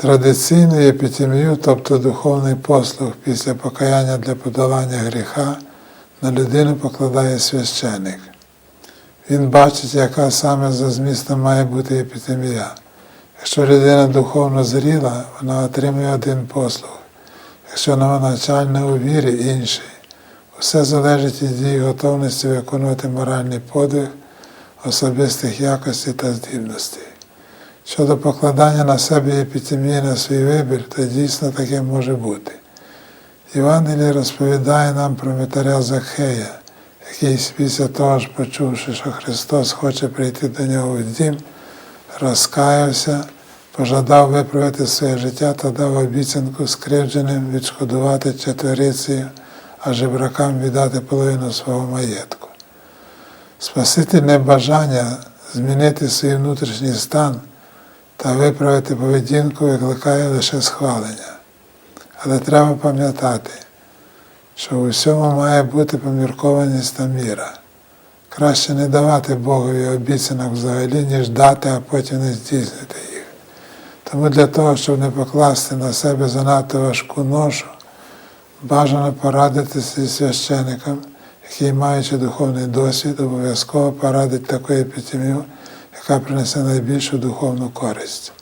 Традиційну епітемію, тобто духовний послуг після покаяння для подолання гріха, на людину покладає священик. Він бачить, яка саме за змістом має бути епітемія. Якщо людина духовно зріла, вона отримує один послуг. Якщо вона начальна у вірі інший. Все залежить від її готовності виконувати моральний подвиг, особистих якостей та здібностей. Щодо покладання на себе епітемії на свій вибір, то дійсно таке може бути. Євангеліє розповідає нам про митаря Захея, який після того ж почувши, що Христос хоче прийти до нього в дім, розкаявся, пожадав виправити своє життя та дав обіцянку скривдженим відшкодувати четверицею, а жебракам віддати половину свого маєтку. Спасительне бажання змінити свій внутрішній стан та виправити поведінку викликає лише схвалення. Але треба пам'ятати, що у всьому має бути поміркованість та міра. Краще не давати Богові обіцянок взагалі, ніж дати, а потім не здійснити їх. Тому для того, щоб не покласти на себе занадто важку ношу, бажано порадитися зі священником, який, маючи духовний досвід, обов'язково порадить таку епітемію, яка принесе найбільшу духовну користь.